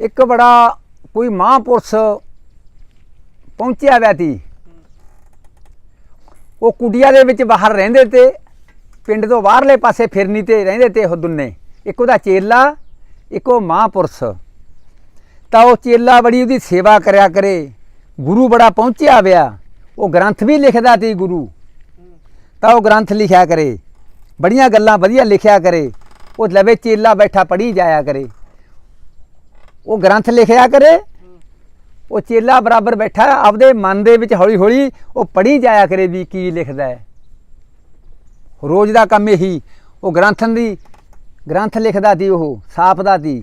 ਇੱਕ ਬੜਾ ਕੋਈ ਮਹਾਂਪੁਰਸ਼ ਪਹੁੰਚਿਆ ਹੋਇਆ ਸੀ ਉਹ ਕੁਟੀਆ ਦੇ ਵਿੱਚ ਬਾਹਰ ਰਹਿੰਦੇ ਤੇ ਪਿੰਡ ਤੋਂ ਬਾਹਰਲੇ ਪਾਸੇ ਫਿਰਨੀ ਤੇ ਰਹਿੰਦੇ ਤੇ ਉਹ ਦੁੰਨੇ। ਇੱਕ ਉਹਦਾ ਚੇਲਾ, ਇੱਕ ਉਹ ਮਹਾਂਪੁਰਸ਼। ਤਾਂ ਉਹ ਚੇਲਾ ਬੜੀ ਉਹਦੀ ਸੇਵਾ ਕਰਿਆ ਕਰੇ। ਗੁਰੂ ਬੜਾ ਪਹੁੰਚਿਆ ਹੋਇਆ ਉਹ ਗ੍ਰੰਥ ਵੀ ਲਿਖਦਾ ਸੀ ਗੁਰੂ। ਤਾਂ ਉਹ ਗ੍ਰੰਥ ਲਿਖਿਆ ਕਰੇ। ਬੜੀਆਂ ਗੱਲਾਂ ਵਧੀਆ ਲਿਖਿਆ ਕਰੇ। ਉਹ ਲਵੇ ਚੇਲਾ ਬੈਠਾ ਪੜ੍ਹੀ ਜਾਇਆ ਕਰੇ। ਉਹ ਗ੍ਰੰਥ ਲਿਖਿਆ ਕਰੇ, ਉਹ ਚੇਲਾ ਬਰਾਬਰ ਬੈਠਾ, ਆਪਦੇ ਮਨ ਦੇ ਵਿੱਚ ਹੌਲੀ ਹੌਲੀ ਉਹ ਪੜ੍ਹੀ ਜਾਇਆ ਕਰੇ ਵੀ ਕੀ ਲਿਖਦਾ ਹੈ। ਰੋਜ਼ ਦਾ ਕੰਮ ਇਹੀ, ਉਹ ਗ੍ਰੰਥਨ ਦੀ, ਗ੍ਰੰਥ ਲਿਖਦਾ ਸੀ ਉਹ ਸਾਫਦਾ ਸੀ।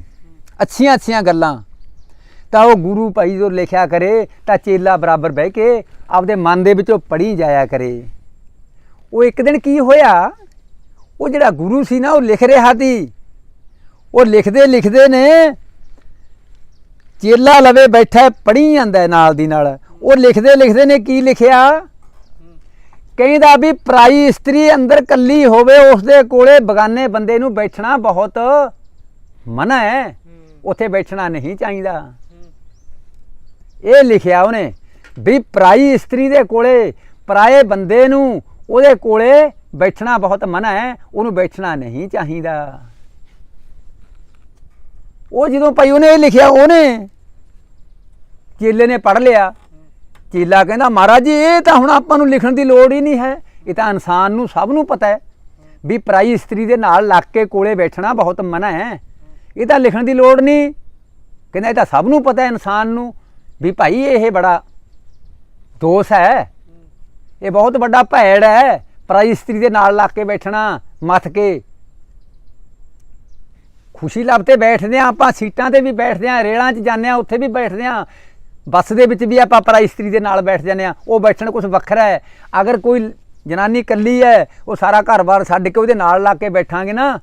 ਅੱਛੀਆਂ ਅੱਛੀਆਂ ਗੱਲਾਂ। ਤਾਂ ਉਹ ਗੁਰੂ ਭਾਈ ਜੋ ਲਿਖਿਆ ਕਰੇ, ਤਾਂ ਚੇਲਾ ਬਰਾਬਰ ਬਹਿ ਕੇ ਆਪਦੇ ਮਨ ਦੇ ਵਿੱਚੋਂ ਪੜ੍ਹੀ ਜਾਇਆ ਕਰੇ। ਉਹ ਇੱਕ ਦਿਨ ਕੀ ਹੋਇਆ, ਉਹ ਜਿਹੜਾ ਗੁਰੂ ਸੀ ਨਾ, ਉਹ ਲਿਖ ਰਿਹਾ ਸੀ। ਉਹ ਲਿਖਦੇ ਲਿਖਦੇ ਨੇ ਚੇਲਾ ਲਵੇ ਬੈਠਾ ਪੜ੍ਹੀ ਜਾਂਦਾ ਨਾਲ ਦੀ ਨਾਲ। ਉਹ ਲਿਖਦੇ ਲਿਖਦੇ ਨੇ ਕੀ ਲਿਖਿਆ? ਕਹਿੰਦਾ ਵੀ ਪਰਾਈ ਇਸਤਰੀ ਅੰਦਰ ਕੱਲੀ ਹੋਵੇ ਉਸ ਦੇ ਕੋਲੇ ਬਗਾਨੇ ਬੰਦੇ ਨੂੰ ਬੈਠਣਾ ਬਹੁਤ ਮਨਾ ਹੈ। ਉੱਥੇ ਬੈਠਣਾ ਨਹੀਂ ਚਾਹੀਦਾ। ਇਹ ਲਿਖਿਆ ਉਹਨੇ ਵੀ ਪਰਾਈ ਇਸਤਰੀ ਦੇ ਕੋਲੇ ਪਰਾਏ ਬੰਦੇ ਨੂੰ ਉਹਦੇ ਕੋਲੇ ਬੈਠਣਾ ਬਹੁਤ ਮਨਾ ਹੈ ਉਹਨੂੰ ਬੈਠਣਾ ਨਹੀਂ ਚਾਹੀਦਾ। ਉਹ ਜਦੋਂ ਭਾਈ ਉਹਨੇ ਇਹ ਲਿਖਿਆ ਉਹਨੇ ਚੇਲੇ ਨੇ ਪੜ ਲਿਆ। ਚੇਲਾ ਕਹਿੰਦਾ, ਮਹਾਰਾਜ ਜੀ, ਇਹ ਤਾਂ ਹੁਣ ਆਪਾਂ ਨੂੰ ਲਿਖਣ ਦੀ ਲੋੜ ਹੀ ਨਹੀਂ ਹੈ। ਇਹ ਤਾਂ ਇਨਸਾਨ ਨੂੰ ਸਭ ਨੂੰ ਪਤਾ ਹੈ ਵੀ ਪਰਾਈ ਇਸਤਰੀ ਦੇ ਨਾਲ ਲੱਗ ਕੇ ਕੋਲੇ ਬੈਠਣਾ ਬਹੁਤ ਮਨਾ ਹੈ। ਇਹ ਤਾਂ ਲਿਖਣ ਦੀ ਲੋੜ ਨਹੀਂ। ਕਹਿੰਦਾ, ਇਹ ਤਾਂ ਸਭ ਨੂੰ ਪਤਾ ਹੈ ਇਨਸਾਨ ਨੂੰ ਵੀ ਭਾਈ ਇਹ ਬੜਾ ਦੋਸ਼ ਹੈ। ਇਹ ਬਹੁਤ ਵੱਡਾ ਭੈੜ ਹੈ ਪਰਾਈ ਇਸਤਰੀ ਦੇ ਨਾਲ ਲੱਗ ਕੇ ਬੈਠਣਾ, ਮੱਥ ਕੇ। ਖੁਸ਼ੀ ਲੱਭ ਤੇ ਬੈਠਦੇ ਆ ਆਪਾਂ, ਸੀਟਾਂ ਤੇ ਵੀ ਬੈਠਦੇ ਆ ਰੇਲਾਂ 'ਚ ਜਾਂਦੇ ਆ ਉੱਥੇ ਵੀ ਬੈਠਦੇ ਆ ਬੱਸ ਦੇ ਵਿੱਚ ਵੀ ਆਪਾਂ ਪਰਾਈ ਇਸਤਰੀ ਦੇ ਨਾਲ ਬੈਠ ਜਾਂਦੇ ਆ ਉਹ ਬੈਠਣ ਕੁਝ ਵੱਖਰਾ ਹੈ। ਅਗਰ ਕੋਈ ਜਨਾਨੀ ਇਕੱਲੀ ਹੈ, ਉਹ ਸਾਰਾ ਘਰ-ਬਾਰ ਛੱਡ ਕੇ ਉਹਦੇ ਨਾਲ ਲਾ ਕੇ ਬੈਠਾਂਗੇ ਨਾ,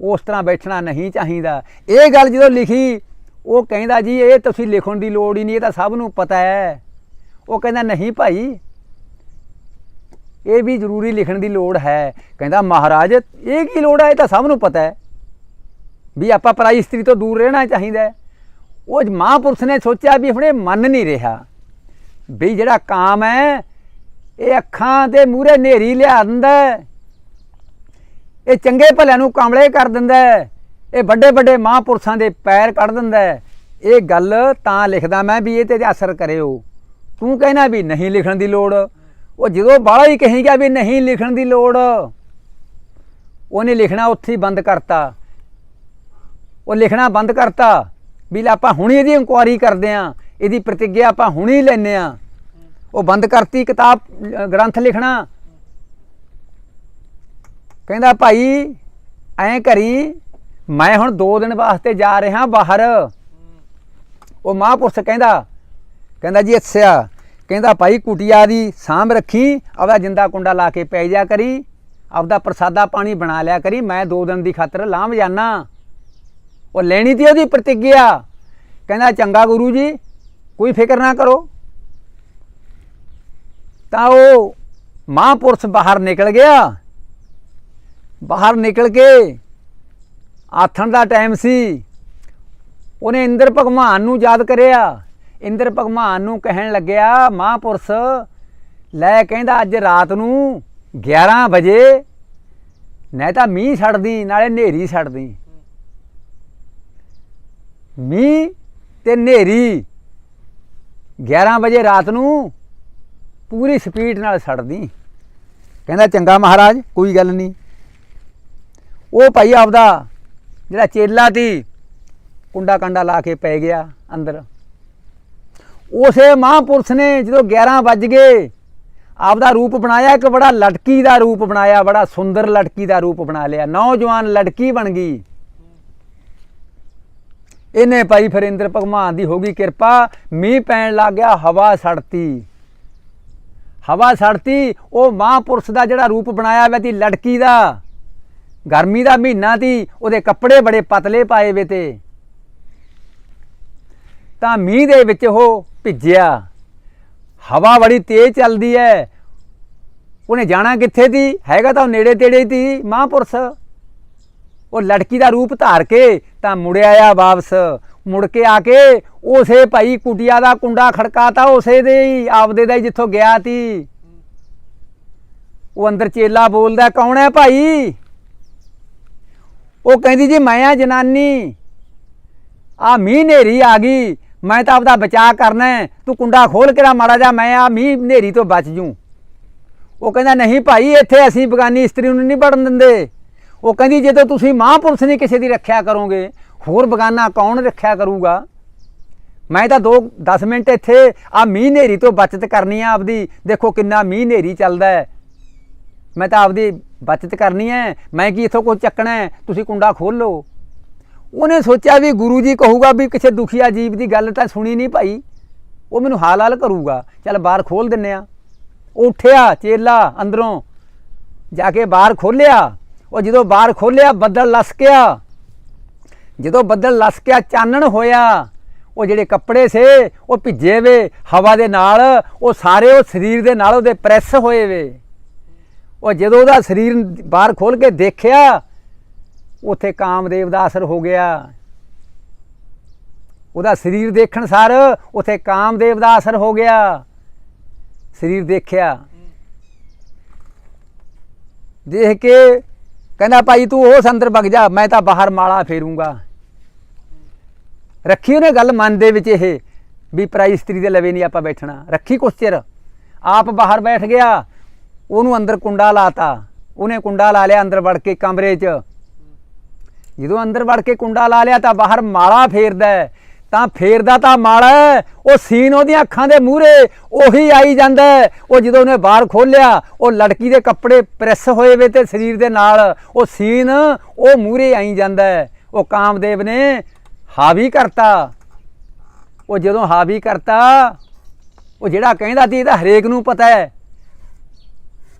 ਉਸ ਤਰ੍ਹਾਂ ਬੈਠਣਾ ਨਹੀਂ ਚਾਹੀਦਾ। ਇਹ ਗੱਲ ਜਦੋਂ ਲਿਖੀ, ਉਹ ਕਹਿੰਦਾ ਜੀ, ਇਹ ਤੁਸੀਂ ਲਿਖਣ ਦੀ ਲੋੜ ਹੀ ਨਹੀਂ, ਇਹ ਤਾਂ ਸਭ ਨੂੰ ਪਤਾ ਹੈ। ਉਹ ਕਹਿੰਦਾ, ਨਹੀਂ ਭਾਈ, ਇਹ ਵੀ ਜ਼ਰੂਰੀ ਲਿਖਣ ਦੀ ਲੋੜ ਹੈ। ਕਹਿੰਦਾ, ਮਹਾਰਾਜ, ਇਹ ਕੀ ਲੋੜ ਹੈ? ਇਹ ਤਾਂ ਸਭ ਨੂੰ ਪਤਾ ਹੈ ਵੀ ਆਪਾਂ ਪਰਾਈ ਇਸਤਰੀ ਤੋਂ ਦੂਰ ਰਹਿਣਾ ਚਾਹੀਦਾ ਹੈ। ਉਹ ਮਹਾਂਪੁਰਸ਼ ਨੇ ਸੋਚਿਆ ਵੀ ਹੁਣੇ ਮੰਨ ਨਹੀਂ ਰਿਹਾ। ਵੀ ਜਿਹੜਾ ਕਾਮ ਹੈ, ਇਹ ਅੱਖਾਂ ਦੇ ਮੂਹਰੇ ਹਨੇਰੀ ਲਿਆ ਦਿੰਦਾ ਇਹ ਚੰਗੇ ਭਲਿਆਂ ਨੂੰ ਕਾਮਲੇ ਕਰ ਦਿੰਦਾ ਇਹ ਵੱਡੇ ਵੱਡੇ ਮਹਾਂਪੁਰਸ਼ਾਂ ਦੇ ਪੈਰ ਕੱਢ ਦਿੰਦਾ ਇਹ ਗੱਲ ਤਾਂ ਲਿਖਦਾ ਮੈਂ ਵੀ ਇਹ ਤੇ ਅਸਰ ਕਰਿਓ। ਤੂੰ ਕਹਿਣਾ ਵੀ ਨਹੀਂ ਲਿਖਣ ਦੀ ਲੋੜ। ਉਹ ਜਦੋਂ ਬਾਹਲਾ ਹੀ ਕਹੀ ਗਿਆ ਵੀ ਨਹੀਂ ਲਿਖਣ ਦੀ ਲੋੜ, ਉਹਨੇ ਲਿਖਣਾ ਉੱਥੇ ਹੀ ਬੰਦ ਕਰਤਾ। ਉਹ ਲਿਖਣਾ ਬੰਦ ਕਰਤਾ। ਵੀ ਲੈ ਆਪਾਂ ਹੁਣੀ ਇਹਦੀ ਇਨਕੁਆਰੀ ਕਰਦੇ ਆਂ, ਇਹਦੀ ਪ੍ਰਤੀਗਿਆ ਆਪਾਂ ਹੁਣੀ ਲੈਨੇ ਆਂ। ਉਹ ਬੰਦ ਕਰਤੀ ਕਿਤਾਬ, ਗ੍ਰੰਥ ਲਿਖਣਾ। ਕਹਿੰਦਾ ਭਾਈ, ਐਂ ਕਰੀ, ਮੈਂ ਹੁਣ 2 ਦਿਨ ਵਾਸਤੇ ਜਾ ਰਿਹਾ ਬਾਹਰ। ਉਹ ਮਹਾਂਪੁਰਸ਼ ਕਹਿੰਦਾ ਕਹਿੰਦਾ ਜੀ ਅੱਛਾ, ਕਹਿੰਦਾ ਭਾਈ ਕੁਟਿਆ ਦੀ ਸਾਂਭ ਰੱਖੀ, ਆਪਦਾ ਜਿੰਦਾ ਕੁੰਡਾ ਲਾ ਕੇ ਪੈ ਜਾ ਕਰੀ, ਆਪਦਾ ਪ੍ਰਸਾਦਾ ਪਾਣੀ ਬਣਾ ਲਿਆ ਕਰੀ, ਮੈਂ 2 ਦਿਨ ਦੀ ਖਾਤਰ ਲਾਂਭ ਜਾਣਾ ਉਹ ਲੈਣੀ ਤੀ ਉਹਦੀ ਪ੍ਰਤੀਗਿਆ। ਕਹਿੰਦਾ, ਚੰਗਾ ਗੁਰੂ ਜੀ, ਕੋਈ ਫਿਕਰ ਨਾ ਕਰੋ। ਤਾਂ ਉਹ ਮਹਾਂਪੁਰਸ਼ ਬਾਹਰ ਨਿਕਲ ਗਿਆ। ਬਾਹਰ ਨਿਕਲ ਕੇ ਆਥਣ ਦਾ ਟਾਈਮ ਸੀ। ਉਹਨੇ ਇੰਦਰ ਭਗਵਾਨ ਨੂੰ ਯਾਦ ਕਰਿਆ। ਇੰਦਰ ਭਗਵਾਨ ਨੂੰ ਕਹਿਣ ਲੱਗਿਆ, ਮਹਾਂਪੁਰਸ਼, ਲੈ ਕਹਿੰਦਾ, ਅੱਜ ਰਾਤ ਨੂੰ 11 ਵਜੇ ਨਹੀਂ ਤਾਂ ਮੀਂਹ ਛੱਡਦੀ, ਨਾਲੇ ਹਨੇਰੀ ਛੱਡਦੀ। ਮੀਂਹ ਤੇ ਹਨੇਰੀ। 11 ਵਜੇ ਰਾਤ ਨੂੰ ਪੂਰੀ ਸਪੀਡ ਨਾਲ ਸੜਦੀ। ਕਹਿੰਦਾ, ਚੰਗਾ ਮਹਾਰਾਜ, ਕੋਈ ਗੱਲ ਨਹੀਂ। ਉਹ ਭਾਈ ਆਪਦਾ ਜਿਹੜਾ ਚੇਲਾ ਸੀ, ਕੁੰਡਾ ਕੰਡਾ ਲਾ ਕੇ ਪੈ ਗਿਆ ਅੰਦਰ। ਉਸੇ ਮਹਾਂਪੁਰਸ਼ ਨੇ ਜਦੋਂ 11 ਵੱਜ ਗਏ, ਆਪਦਾ ਰੂਪ ਬਣਾਇਆ, ਇੱਕ ਬੜਾ ਲਟਕੀ ਦਾ ਰੂਪ ਬਣਾਇਆ, ਬੜਾ ਸੁੰਦਰ ਲਟਕੀ ਦਾ ਰੂਪ ਬਣਾ ਲਿਆ। ਨੌਜਵਾਨ ਲੜਕੀ ਬਣ ਗਈ। ਇਹਨੇ ਭਾਈ ਫਿਰ ਇੰਦਰ ਭਗਵਾਨ ਦੀ ਹੋ ਗਈ ਕਿਰਪਾ, ਮੀਂਹ ਪੈਣ ਲੱਗ ਗਿਆ, ਹਵਾ ਸੜਤੀ। ਹਵਾ ਸੜਤੀ, ਉਹ ਮਹਾਂਪੁਰਸ਼ ਦਾ ਜਿਹੜਾ ਰੂਪ ਬਣਾਇਆ ਹੋਇਆ ਸੀ ਲੜਕੀ ਦਾ। ਗਰਮੀ ਦਾ ਮਹੀਨਾ ਸੀ ਉਹਦੇ ਕੱਪੜੇ ਬੜੇ ਪਤਲੇ ਪਾਏ ਵੇ ਤੇ। ਤਾਂ ਮੀਂਹ ਦੇ ਵਿੱਚ ਉਹ ਭਿੱਜਿਆ। ਹਵਾ ਬੜੀ ਤੇਜ਼ ਚੱਲਦੀ ਹੈ ਉਹਨੇ ਜਾਣਾ ਕਿੱਥੇ ਦੀ ਹੈਗਾ ਤਾਂ ਉਹ ਨੇੜੇ ਤੇੜੇ ਹੀ ਮਹਾਂਪੁਰਸ਼। ਉਹ ਲੜਕੀ ਦਾ ਰੂਪ ਧਾਰ ਕੇ ਤਾਂ ਮੁੜਿਆ ਆ ਵਾਪਸ। ਮੁੜ ਕੇ ਆ ਕੇ ਉਸੇ ਭਾਈ ਕੁਟਿਆ ਦਾ ਕੁੰਡਾ ਖੜਕਾਤਾ, ਉਸੇ ਦੇ ਹੀ ਆਪਦੇ ਦਾ ਹੀ ਜਿੱਥੋਂ ਗਿਆ ਤੀ। ਉਹ ਅੰਦਰ ਚੇਲਾ ਬੋਲਦਾ, ਕੌਣ ਹੈ ਭਾਈ? ਉਹ ਕਹਿੰਦੀ, ਜੀ, ਮੈਂ ਆ ਜਨਾਨੀ। ਆ ਮੀਂਹ ਨੇਰੀ ਆ ਗਈ, ਮੈਂ ਤਾਂ ਆਪਦਾ ਬਚਾਅ ਕਰਨਾ ਤੂੰ ਕੁੰਡਾ ਖੋਲ ਕੇ ਨਾ ਮਾੜਾ ਜਾ ਮੈਂ ਆ ਮੀਂਹ ਨੇਰੀ ਤੋਂ ਬਚ ਜੂ। ਉਹ ਕਹਿੰਦਾ, ਨਹੀਂ ਭਾਈ, ਇੱਥੇ ਅਸੀਂ ਬਗਾਨੀ ਇਸਤਰੀ ਨੂੰ ਨਹੀਂ ਵੜਨ ਦਿੰਦੇ। ਉਹ ਕਹਿੰਦੀ ਜਦੋਂ ਤੁਸੀਂ ਮਹਾਂਪੁਰਸ਼ ਨਹੀਂ ਕਿਸੇ ਦੀ ਰੱਖਿਆ ਕਰੋਗੇ, ਹੋਰ ਬਗਾਨਾ ਕੌਣ ਰੱਖਿਆ ਕਰੂਗਾ? ਮੈਂ ਤਾਂ 2 10 ਮਿੰਟ ਇੱਥੇ ਆ ਮੀਂਹ ਨੇਰੀ ਤੋਂ ਬਚਤ ਕਰਨੀ ਆ ਆਪਦੀ। ਦੇਖੋ ਕਿੰਨਾ ਮੀਂਹ ਨੇਰੀ ਚੱਲਦਾ ਹੈ। ਮੈਂ ਤਾਂ ਆਪਦੀ ਬਚਤ ਕਰਨੀ ਹੈ। ਮੈਂ ਕੀ ਇਥੋਂ ਕੁਝ ਚੱਕਣਾ ਹੈ? ਤੁਸੀਂ ਕੁੰਡਾ ਖੋਲ ਲਓ। ਉਹਨੇ ਸੋਚਿਆ ਵੀ ਗੁਰੂ ਜੀ ਕਹੂਗਾ ਵੀ ਕਿਸੇ ਦੁਖੀਆ ਜੀਵ ਦੀ ਗੱਲ ਤਾਂ ਸੁਣੀ ਨਹੀਂ ਭਾਈ। ਉਹ ਮੈਨੂੰ ਹਾਲ ਹਾਲ ਕਰੂਗਾ। ਚੱਲ ਬਾਹਰ ਖੋਲ ਦਿੰਨੇ ਆ ਉਹ ਉੱਠਿਆ ਚੇਲਾ ਅੰਦਰੋਂ। ਜਾ ਕੇ ਬਾਹਰ ਖੋਲਿਆ ਉਹ ਜਦੋਂ ਬਾਹਰ ਖੋਲਿਆ, ਬੱਦਲ ਲਸਕਿਆ ਜਦੋਂ ਬੱਦਲ ਲਸਕਿਆ ਚਾਨਣ ਹੋਇਆ। ਉਹ ਜਿਹੜੇ ਕੱਪੜੇ ਸੇ, ਉਹ ਭਿੱਜੇ ਵੇ, ਹਵਾ ਦੇ ਨਾਲ, ਉਹ ਸਾਰੇ ਉਹ ਸਰੀਰ ਦੇ ਨਾਲ ਉਹਦੇ ਪ੍ਰੈਸ ਹੋਏ ਵੇ। ਉਹ ਜਦੋਂ ਉਹਦਾ ਸਰੀਰ ਬਾਹਰ ਖੋਲ ਕੇ ਦੇਖਿਆ, ਉੱਥੇ ਕਾਮਦੇਵ ਦਾ ਅਸਰ ਹੋ ਗਿਆ। ਉਹਦਾ ਸਰੀਰ ਦੇਖਣ ਸਾਰ ਉੱਥੇ ਕਾਮਦੇਵ ਦਾ ਅਸਰ ਹੋ ਗਿਆ। ਸਰੀਰ ਦੇਖਿਆ। ਦੇਖ ਕੇ ਕਹਿੰਦਾ ਭਾਈ ਤੂੰ ਉਸ ਅੰਦਰ ਵਗ ਜਾ, ਮੈਂ ਤਾਂ ਬਾਹਰ ਮਾਲਾ ਫੇਰੂੰਗਾ। ਰੱਖੀ ਉਹਨੇ ਗੱਲ ਮਨ ਦੇ ਵਿੱਚ ਇਹ, ਵੀ ਪਰਾਈ ਇਸਤਰੀ ਦੇ ਲਵੇ ਨਹੀਂ ਆਪਾਂ ਬੈਠਣਾ। ਰੱਖੀ ਕੁਛ ਚਿਰ ਆਪ ਬਾਹਰ ਬੈਠ ਗਿਆ, ਉਹਨੂੰ ਅੰਦਰ ਕੁੰਡਾ ਲਾਤਾ। ਉਹਨੇ ਕੁੰਡਾ ਲਾ ਲਿਆ ਅੰਦਰ ਵੜ ਕੇ ਕਮਰੇ 'ਚ। ਜਦੋਂ ਅੰਦਰ ਵੜ ਕੇ ਕੁੰਡਾ ਲਾ ਲਿਆ ਤਾਂ ਬਾਹਰ ਮਾਲਾ ਫੇਰਦਾ ਤਾਂ ਫੇਰਦਾ ਤਾਂ ਮਾਲਾ ਉਹ ਸੀਨ ਉਹਦੀਆਂ ਅੱਖਾਂ ਦੇ ਮੂਹਰੇ, ਉਹੀ ਆਈ ਜਾਂਦਾ ਉਹ ਜਦੋਂ ਉਹਨੇ ਬਾਹਰ ਖੋਲਿਆ ਉਹ ਲੜਕੀ ਦੇ ਕੱਪੜੇ ਪ੍ਰੈਸ ਹੋਏ ਵੇ ਤੇ ਸਰੀਰ ਦੇ ਨਾਲ। ਉਹ ਸੀਨ ਉਹ ਮੂਹਰੇ ਆਈ ਜਾਂਦਾ ਉਹ ਕਾਮਦੇਵ ਨੇ ਹਾਵੀ ਕਰਤਾ। ਉਹ ਜਦੋਂ ਹਾਵੀ ਕਰਤਾ, ਉਹ ਜਿਹੜਾ ਕਹਿੰਦਾ ਸੀ ਇਹਦਾ ਹਰੇਕ ਨੂੰ ਪਤਾ ਹੈ।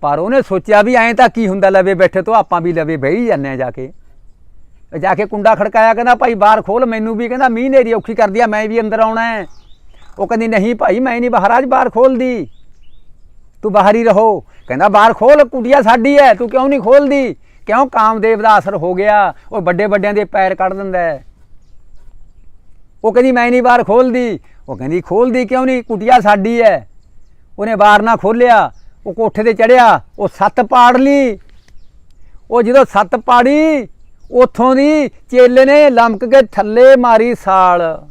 ਪਰ ਉਹਨੇ ਸੋਚਿਆ ਵੀ ਐਂ ਤਾਂ ਕੀ ਹੁੰਦਾ, ਲਵੇ ਬੈਠੇ ਤੋਂ ਆਪਾਂ ਵੀ ਲਵੇ ਬਹਿ ਹੀ ਜਾਂਦੇ ਆ ਜਾ ਕੇ। ਜਾ ਕੇ ਕੁੰਡਾ ਖੜਕਾਇਆ ਕਹਿੰਦਾ, ਭਾਈ ਬਾਹਰ ਖੋਲ ਮੈਨੂੰ ਵੀ। ਕਹਿੰਦਾ, ਮੀਂਹ ਨੇਰੀ ਔਖੀ ਕਰਦੀ ਆ, ਮੈਂ ਵੀ ਅੰਦਰ ਆਉਣਾ ਹੈ। ਉਹ ਕਹਿੰਦੀ, ਨਹੀਂ ਭਾਈ, ਮੈਂ ਨਹੀਂ ਬਾਹਰ, ਅੱਜ ਬਾਹਰ ਖੋਲਦੀ ਤੂੰ ਬਾਹਰ ਹੀ ਰਹੋ। ਕਹਿੰਦਾ, ਬਾਹਰ ਖੋਲ ਕੁੜੀਆ ਸਾਡੀ ਹੈ, ਤੂੰ ਕਿਉਂ ਨਹੀਂ ਖੋਲਦੀ ਕਿਉਂ ਕਾਮਦੇਵ ਦਾ ਅਸਰ ਹੋ ਗਿਆ? ਉਹ ਵੱਡੇ ਵੱਡਿਆਂ ਦੇ ਪੈਰ ਕੱਢ ਦਿੰਦਾ ਹੈ। ਉਹ ਕਹਿੰਦੀ, ਮੈਂ ਨਹੀਂ ਬਾਹਰ ਖੋਲਦੀ ਉਹ ਕਹਿੰਦੀ ਖੋਲਦੀ ਕਿਉਂ ਨਹੀਂ? ਕੁਟਿਆ ਸਾਡੀ ਹੈ। ਉਹਨੇ ਬਾਹਰ ਨਾ ਖੋਲਿਆ ਉਹ ਕੋਠੇ ਤੇ ਚੜਿਆ ਉਹ ਸੱਤ ਪਾੜ ਲਈ। ਉਹ ਜਦੋਂ ਸੱਤ ਪਾੜੀ ਉਥੋਂ ਦੀ ਚੇਲੇ ਨੇ ਲਮਕ ਕੇ ਥੱਲੇ ਮਾਰੀ ਸਾਲ।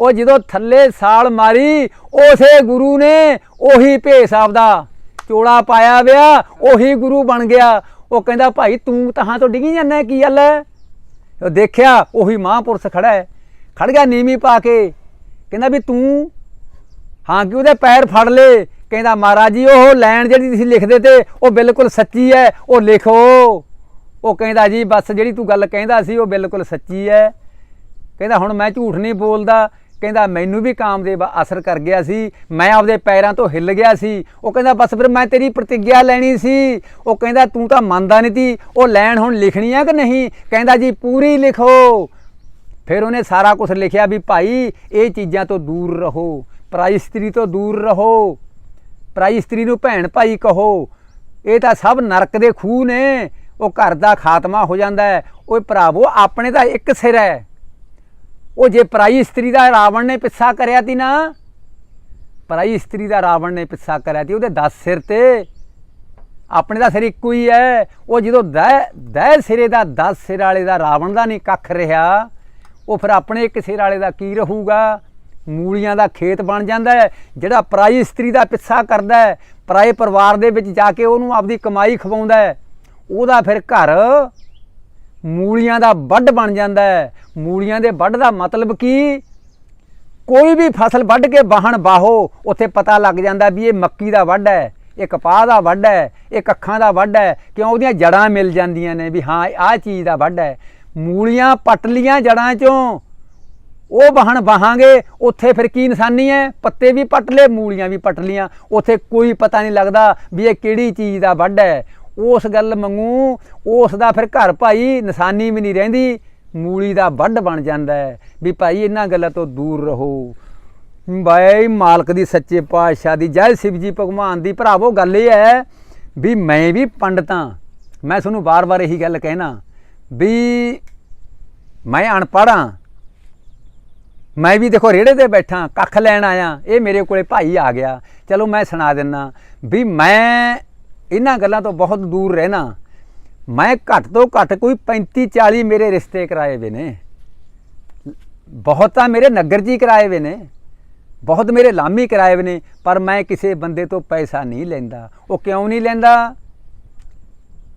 ਉਹ ਜਦੋਂ ਥੱਲੇ ਸਾਲ ਮਾਰੀ, ਉਸੇ ਗੁਰੂ ਨੇ ਉਹੀ ਭੇਸ ਆਪਦਾ ਚੋਲਾ ਪਾਇਆ ਵਿਆ, ਉਹੀ ਗੁਰੂ ਬਣ ਗਿਆ। ਉਹ ਕਹਿੰਦਾ, ਭਾਈ, ਤੂੰ ਤਹਾਂ ਤੋਂ ਡਿੱਗੀ ਜਾਂਦਾ ਕੀ ਗੱਲ ਹੈ? ਉਹ ਦੇਖਿਆ, ਉਹੀ ਮਹਾਂਪੁਰਸ਼ ਖੜਾ ਹੈ। ਖੜ ਗਿਆ ਨੀਵੀਂ ਪਾ ਕੇ। ਕਹਿੰਦਾ ਵੀ ਤੂੰ, ਹਾਂ ਕਿ ਉਹਦੇ ਪੈਰ ਫੜ ਲੇ। ਕਹਿੰਦਾ, ਮਹਾਰਾਜ ਜੀ, ਉਹ ਲੈਣ ਜਿਹੜੀ ਤੁਸੀਂ ਲਿਖਦੇ ਤੇ, ਉਹ ਬਿਲਕੁਲ ਸੱਚੀ ਹੈ, ਉਹ ਲਿਖੋ। ਉਹ ਕਹਿੰਦਾ ਜੀ, ਬਸ ਜਿਹੜੀ ਤੂੰ ਗੱਲ ਕਹਿੰਦਾ ਸੀ, ਉਹ ਬਿਲਕੁਲ ਸੱਚੀ ਹੈ ਕਹਿੰਦਾ, ਹੁਣ ਮੈਂ ਝੂਠ ਨਹੀਂ ਬੋਲਦਾ। ਕਹਿੰਦਾ, ਮੈਨੂੰ ਵੀ ਕਾਮਦੇਵ ਅਸਰ ਕਰ ਗਿਆ ਸੀ। ਮੈਂ ਆਪਦੇ ਪੈਰਾਂ ਤੋਂ ਹਿੱਲ ਗਿਆ ਸੀ। ਉਹ ਕਹਿੰਦਾ, ਬਸ ਫਿਰ ਮੈਂ ਤੇਰੀ ਪ੍ਰਤੀਗਿਆ ਲੈਣੀ ਸੀ। ਉਹ ਕਹਿੰਦਾ, ਤੂੰ ਤਾਂ ਮੰਨਦਾ ਨਹੀਂ ਤੀ। ਉਹ ਲੈਣ ਹੁਣ ਲਿਖਣੀ ਆ ਕਿ ਨਹੀਂ? ਕਹਿੰਦਾ ਜੀ, ਪੂਰੀ ਲਿਖੋ। ਫਿਰ ਉਹਨੇ ਸਾਰਾ ਕੁਝ ਲਿਖਿਆ ਵੀ, ਭਾਈ, ਇਹ ਚੀਜ਼ਾਂ ਤੋਂ ਦੂਰ ਰਹੋ। ਪਰਾਈ ਇਸਤਰੀ ਤੋਂ ਦੂਰ ਰਹੋ। ਪਰਾਈ ਇਸਤਰੀ ਨੂੰ ਭੈਣ ਭਾਈ ਕਹੋ। ਇਹ ਤਾਂ ਸਭ ਨਰਕ ਦੇ ਖੂਹ ਨੇ। ਉਹ ਘਰ ਦਾ ਖਾਤਮਾ ਹੋ ਜਾਂਦਾ ਹੈ। ਓਏ ਭਰਾਵੋ, ਆਪਣੇ ਦਾ ਇੱਕ ਸਿਰ ਹੈ। ਉਹ ਜੇ ਪਰਾਈ ਇਸਤਰੀ ਦਾ ਰਾਵਣ ਨੇ ਪਿੱਛਾ ਕਰਿਆ ਤੀ ਨਾ, ਪਰਾਈ ਇਸਤਰੀ ਦਾ ਰਾਵਣ ਨੇ ਪਿੱਛਾ ਕਰਿਆ ਤੀ, ਉਹਦੇ 10 ਸਿਰ ਤੇ ਆਪਣੇ ਦਾ ਸਿਰ ਇੱਕੋ ਹੀ ਹੈ। ਉਹ ਜਦੋਂ ਦਹਿ ਦਹਿ ਸਿਰੇ ਦਾ 10 ਸਿਰ ਵਾਲੇ ਦਾ ਰਾਵਣ ਦਾ ਨਹੀਂ ਕੱਖ ਰਿਹਾ, ਉਹ ਫਿਰ ਆਪਣੇ ਇੱਕ ਸਿਰ ਵਾਲੇ ਦਾ ਕੀ ਰਹੂਗਾ? ਮੂਲੀਆਂ ਦਾ ਖੇਤ ਬਣ ਜਾਂਦਾ ਹੈ, ਜਿਹੜਾ ਪਰਾਈ ਇਸਤਰੀ ਦਾ ਪਿੱਛਾ ਕਰਦਾ ਹੈ। ਪਰਾਏ ਪਰਿਵਾਰ ਦੇ ਵਿੱਚ ਜਾ ਕੇ ਉਹਨੂੰ ਆਪਦੀ ਕਮਾਈ ਖਵਾਉਂਦਾ ਹੈ। ਉਹਦਾ ਫਿਰ ਘਰ ਮੂਲੀਆਂ ਦਾ ਵੱਢ ਬਣ ਜਾਂਦਾ ਹੈ। ਮੂਲੀਆਂ ਦੇ ਵੱਢ ਦਾ ਮਤਲਬ ਕੀ? ਕੋਈ ਵੀ ਫਸਲ ਵੱਢ ਕੇ ਬਾਹਣ ਬਾਹੋ ਉੱਥੇ ਪਤਾ ਲੱਗ ਜਾਂਦਾ ਵੀ ਇਹ ਮੱਕੀ ਦਾ ਵੱਢ ਹੈ, ਇਹ ਕਪਾਹ ਦਾ ਵੱਢ ਹੈ, ਇਹ ਕੱਖਾਂ ਦਾ ਵੱਢ ਹੈ, ਕਿਉਂ ਉਹਦੀਆਂ ਜੜਾਂ ਮਿਲ ਜਾਂਦੀਆਂ ਨੇ ਵੀ ਹਾਂ, ਆਹ ਚੀਜ਼ ਦਾ ਵੱਢ ਹੈ। ਮੂਲੀਆਂ ਪੱਟ ਲੀਆਂ ਜੜਾਂ ਚੋਂ। ਉਹ ਵਾਹਣ ਵਾਹਾਂਗੇ, ਉੱਥੇ ਫਿਰ ਕੀ ਨਿਸ਼ਾਨੀ ਹੈ? ਪੱਤੇ ਵੀ ਪੱਟ ਲਏ, ਮੂਲੀਆਂ ਵੀ ਪੱਟ ਲੀਆਂ। ਉੱਥੇ ਕੋਈ ਪਤਾ ਨਹੀਂ ਲੱਗਦਾ ਵੀ ਇਹ ਕਿਹੜੀ ਚੀਜ਼ ਦਾ ਵੱਢ ਹੈ। ਉਸ ਗੱਲ ਮੰਗੂ, ਉਸ ਦਾ ਫਿਰ ਘਰ ਭਾਈ ਨਿਸ਼ਾਨੀ ਵੀ ਨਹੀਂ ਰਹਿੰਦੀ, ਮੂਲੀ ਦਾ ਵੱਢ ਬਣ ਜਾਂਦਾ ਹੈ, ਵੀ ਭਾਈ ਇਹਨਾਂ ਗੱਲਾਂ ਤੋਂ ਦੂਰ ਰਹੋ। ਬਾਈ ਮਾਲਕ ਦੀ ਸੱਚੇ ਪਾਤਸ਼ਾਹ ਦੀ ਜੈ ਸ਼ਿਵ ਜੀ ਭਗਵਾਨ ਦੀ, ਭਰਾਵੋ ਗੱਲ ਇਹ ਹੈ ਵੀ ਮੈਂ ਵੀ ਪੰਡਤਾਂ। ਮੈਂ ਤੁਹਾਨੂੰ ਬਾਰ-ਬਾਰ ਇਹੀ ਗੱਲ ਕਹਿਣਾ ਵੀ ਮੈਂ ਅਨਪੜ੍ਹਾਂ ਮੈਂ ਵੀ ਦੇਖੋ ਰੇੜੇ ਤੇ ਬੈਠਾ, ਕੱਖ ਲੈਣ ਆਇਆ, ਇਹ ਮੇਰੇ ਕੋਲੇ ਭਾਈ ਆ ਗਿਆ। ਚਲੋ ਮੈਂ ਸੁਣਾ ਦਿੰਨਾ ਵੀ ਮੈਂ ਇਹਨਾਂ ਗੱਲਾਂ ਤੋਂ ਬਹੁਤ ਦੂਰ ਰਹਿਣਾ। ਮੈਂ ਘੱਟ ਤੋਂ ਘੱਟ ਕੋਈ 35 40 ਮੇਰੇ ਰਿਸ਼ਤੇ ਕਰਾਏ ਵੇ ਨੇ। ਬਹੁਤ ਤਾਂ ਮੇਰੇ ਨਗਰ ਜੀ ਕਰਾਏ ਵੇ ਨੇ। ਬਹੁਤ ਮੇਰੇ ਲਾਮੀ ਕਰਾਏ ਵੇ ਨੇ, ਪਰ ਮੈਂ ਕਿਸੇ ਬੰਦੇ ਤੋਂ ਪੈਸਾ ਨਹੀਂ ਲੈਂਦਾ। ਉਹ ਕਿਉਂ ਨਹੀਂ ਲੈਂਦਾ?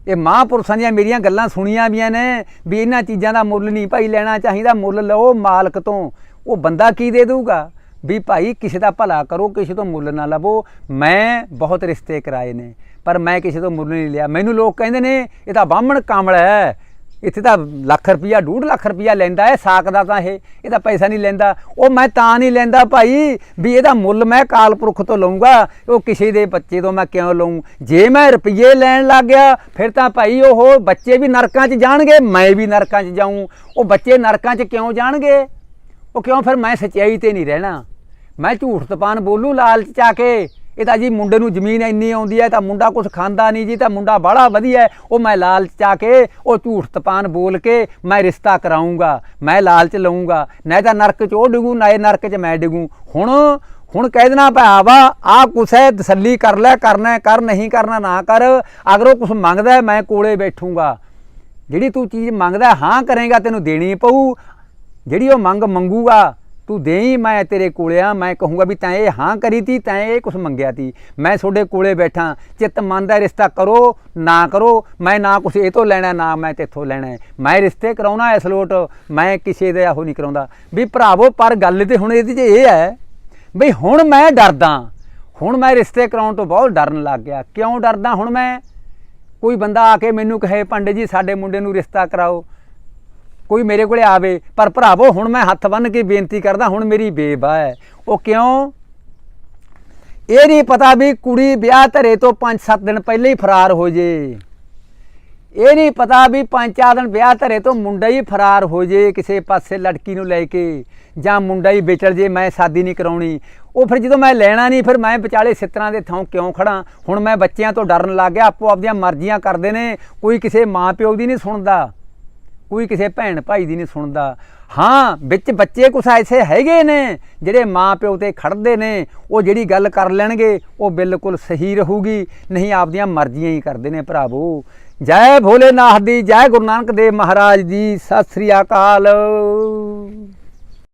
ਇਹ ਮਹਾਂਪੁਰਸ਼ਾਂ ਦੀਆਂ ਮੇਰੀਆਂ ਗੱਲਾਂ ਸੁਣੀਆਂ ਵੀਆਂ ਨੇ ਵੀ ਇਹਨਾਂ ਚੀਜ਼ਾਂ ਦਾ ਮੁੱਲ ਨਹੀਂ ਭਾਈ ਲੈਣਾ ਚਾਹੀਦਾ, ਮੁੱਲ ਲਓ ਮਾਲਕ ਤੋਂ। ਉਹ ਬੰਦਾ ਕੀ ਦੇ ਦਊਗਾ? ਵੀ ਭਾਈ ਕਿਸੇ ਦਾ ਭਲਾ ਕਰੋ, ਕਿਸੇ ਤੋਂ ਮੁੱਲ ਨਾ ਲਵੋ ਮੈਂ ਬਹੁਤ ਰਿਸ਼ਤੇ ਕਰਾਏ ਨੇ। ਪਰ ਮੈਂ ਕਿਸੇ ਤੋਂ ਮੁੱਲ ਨਹੀਂ ਲਿਆ। ਮੈਨੂੰ ਲੋਕ ਕਹਿੰਦੇ ਨੇ, ਇਹ ਤਾਂ ਬਾਹਮਣ ਕਾਮਲ ਹੈ। ਇੱਥੇ ਤਾਂ ਲੱਖ ਰੁਪਈਆ, ਡੂਢ ਲੱਖ ਰੁਪਈਆ ਲੈਂਦਾ ਹੈ, ਸਾਕ ਦਾ ਤਾਂ ਇਹ ਇਹਦਾ ਪੈਸਾ ਨਹੀਂ ਲੈਂਦਾ। ਉਹ ਮੈਂ ਤਾਂ ਨਹੀਂ ਲੈਂਦਾ ਭਾਈ, ਵੀ ਇਹਦਾ ਮੁੱਲ ਮੈਂ ਕਾਲ ਪੁਰਖ ਤੋਂ ਲਊਂਗਾ। ਉਹ ਕਿਸੇ ਦੇ ਬੱਚੇ ਤੋਂ ਮੈਂ ਕਿਉਂ ਲਊਂ? ਜੇ ਮੈਂ ਰੁਪਈਏ ਲੈਣ ਲੱਗ ਗਿਆ, ਫਿਰ ਤਾਂ ਭਾਈ ਉਹ ਬੱਚੇ ਵੀ ਨਰਕਾਂ 'ਚ ਜਾਣਗੇ, ਮੈਂ ਵੀ ਨਰਕਾਂ 'ਚ ਜਾਊਂ। ਉਹ ਬੱਚੇ ਨਰਕਾਂ 'ਚ ਕਿਉਂ ਜਾਣਗੇ? ਉਹ ਕਿਉਂ ਫਿਰ ਮੈਂ ਸੱਚਾਈ ਤੇ ਨਹੀਂ ਰਹਿਣਾ? ਮੈਂ ਝੂਠ ਤਪਾਨ ਬੋਲੂ ਲਾਲਚ ਚ ਕੇ। ਇਹ ਤਾਂ ਜੀ ਮੁੰਡੇ ਨੂੰ ਜ਼ਮੀਨ ਇੰਨੀ ਆਉਂਦੀ ਹੈ ਤਾਂ ਮੁੰਡਾ ਕੁਝ ਖਾਂਦਾ ਨਹੀਂ ਜੀ ਤਾਂ ਮੁੰਡਾ ਬੜਾ ਵਧੀਆ ਉਹ ਮੈਂ ਲਾਲਚ ਆ ਕੇ ਉਹ ਝੂਠ ਤਪਾਨ ਬੋਲ ਕੇ ਮੈਂ ਰਿਸ਼ਤਾ ਕਰਾਉਂਗਾ ਮੈਂ ਲਾਲਚ ਲਊਂਗਾ। ਨਾ ਤਾਂ ਨਰਕ ਚ ਉਹ ਡਿਗੂ ਨਾ ਇਹ ਨਰਕ ਚ ਮੈਂ ਡਿਗੂ। ਹੁਣ ਹੁਣ ਕਹਿ ਦੇਣਾ ਭਾਵਾ ਆ ਕੁਛ ਹੈ ਤਸੱਲੀ ਕਰ ਲੈ ਕਰਨਾ ਕਰ ਨਹੀਂ ਕਰਨਾ ਨਾ ਕਰ। ਅਗਰ ਉਹ ਕੁਛ ਮੰਗਦਾ ਹੈ, ਮੈਂ ਕੋਲੇ ਬੈਠੂੰਗਾ। ਜਿਹੜੀ ਤੂੰ ਚੀਜ਼ ਮੰਗਦਾ ਹਾਂ ਕਰੇਗਾ ਤੈਨੂੰ ਦੇਣੀ ਪਊ। ਜਿਹੜੀ ਉਹ ਮੰਗ ਮੰਗੂਗਾ ਤੂੰ ਦੇਈ, ਮੈਂ ਤੇਰੇ ਕੋਲੇ ਆ, ਮੈਂ ਕਹੂੰਗਾ ਵੀ ਤੈਂ ਇਹ ਹਾਂ ਕਰੀ ਤੀ, ਤੈਂ ਇਹ ਕੁਛ ਮੰਗਿਆ ਤੀ। ਮੈਂ ਤੁਹਾਡੇ ਕੋਲੇ ਬੈਠਾ, ਚਿੱਤ ਮਨ ਦਾ ਰਿਸ਼ਤਾ ਕਰੋ, ਨਾ ਕਰੋ, ਮੈਂ ਨਾ ਕੁਛ ਇਹ ਤੋਂ ਲੈਣਾ, ਨਾ ਮੈਂ ਤੇਥੋਂ ਲੈਣਾ ਮੈਂ ਰਿਸ਼ਤੇ ਕਰਾਉਣਾ ਇਸ ਲੋਟ, ਮੈਂ ਕਿਸੇ ਦੇ ਇਹੋ ਨਹੀਂ ਕਰਾਉਂਦਾ। ਵੀ ਭਰਾਵੋ, ਪਰ ਗੱਲ ਤੇ ਹੁਣ ਇਹਦੀ 'ਚ ਇਹ ਹੈ ਬਈ ਹੁਣ ਮੈਂ ਡਰਦਾ, ਹੁਣ ਮੈਂ ਰਿਸ਼ਤੇ ਕਰਾਉਣ ਤੋਂ ਬਹੁਤ ਡਰਨ ਲੱਗ ਗਿਆ। ਕਿਉਂ ਡਰਦਾ ਹੁਣ ਮੈਂ? ਕੋਈ ਬੰਦਾ ਆ ਕੇ ਮੈਨੂੰ ਕਹੇ, ਪੰਡਿਤ ਜੀ, ਸਾਡੇ ਮੁੰਡੇ ਨੂੰ ਰਿਸ਼ਤਾ ਕਰਾਓ। ਕੋਈ ਮੇਰੇ ਕੋਲੇ ਆਵੇ, ਪਰ ਭਰਾਵੋ, ਹੁਣ ਮੈਂ ਹੱਥ ਬੰਨ ਕੇ ਬੇਨਤੀ ਕਰਦਾ, ਹੁਣ ਮੇਰੀ ਬੇਬਾ ਹੈ। ਉਹ ਕਿਉਂ? ਇਹ ਨਹੀਂ ਪਤਾ ਵੀ ਕੁੜੀ ਵਿਆਹ ਧਰੇ ਤੋਂ 5-7 ਦਿਨ ਪਹਿਲੇ ਹੀ ਫਰਾਰ ਹੋ ਜੇ। ਇਹ ਨਹੀਂ ਪਤਾ ਵੀ ਪੰਜ ਚਾਰ ਦਿਨ ਵਿਆਹ ਧਰੇ ਤੋਂ ਮੁੰਡਾ ਹੀ ਫਰਾਰ ਹੋ ਜੇ ਕਿਸੇ ਪਾਸੇ ਲੜਕੀ ਨੂੰ ਲੈ ਕੇ, ਜਾਂ ਮੁੰਡਾ ਹੀ ਵਿਚਲ ਜੇ, ਮੈਂ ਸ਼ਾਦੀ ਨਹੀਂ ਕਰਾਉਣੀ। ਉਹ ਫਿਰ ਜਦੋਂ ਮੈਂ ਲੈਣਾ ਨਹੀਂ, ਫਿਰ ਮੈਂ ਵਿਚਾਲੇ ਸਿੱਤਰਾਂ ਦੇ ਥਾਂ ਕਿਉਂ ਖੜਾ? ਹੁਣ ਮੈਂ ਬੱਚਿਆਂ ਤੋਂ ਡਰਨ ਲੱਗ ਗਿਆ ਆਪੋ ਆਪਦੀਆਂ ਮਰਜ਼ੀਆਂ ਕਰਦੇ ਨੇ, ਕੋਈ ਕਿਸੇ ਮਾਂ ਪਿਓ ਦੀ ਨਹੀਂ ਸੁਣਦਾ। ਕੋਈ ਕਿਸੇ ਭੈਣ ਭਾਈ ਦੀ ਨਹੀਂ ਸੁਣਦਾ। ਹਾਂ, ਵਿੱਚ ਬੱਚੇ ਕੁਛ ਐਸੇ ਹੈਗੇ ਨੇ ਜਿਹੜੇ ਮਾਂ ਪਿਓ ਤੇ ਖੜਦੇ ਨੇ, ਉਹ ਜਿਹੜੀ ਗੱਲ ਕਰ ਲੈਣਗੇ, ਉਹ ਬਿਲਕੁਲ ਸਹੀ ਰਹੂਗੀ, ਨਹੀਂ ਆਪਦੀਆਂ ਮਰਜ਼ੀਆਂ ਹੀ ਕਰਦੇ ਨੇ ਭਰਾਵੋ। ਜੈ ਭੋਲੇਨਾਥ ਦੀ, ਜੈ ਗੁਰੂ ਨਾਨਕ ਦੇਵ ਮਹਾਰਾਜ ਦੀ, ਸਤਿ ਸ੍ਰੀ ਅਕਾਲ।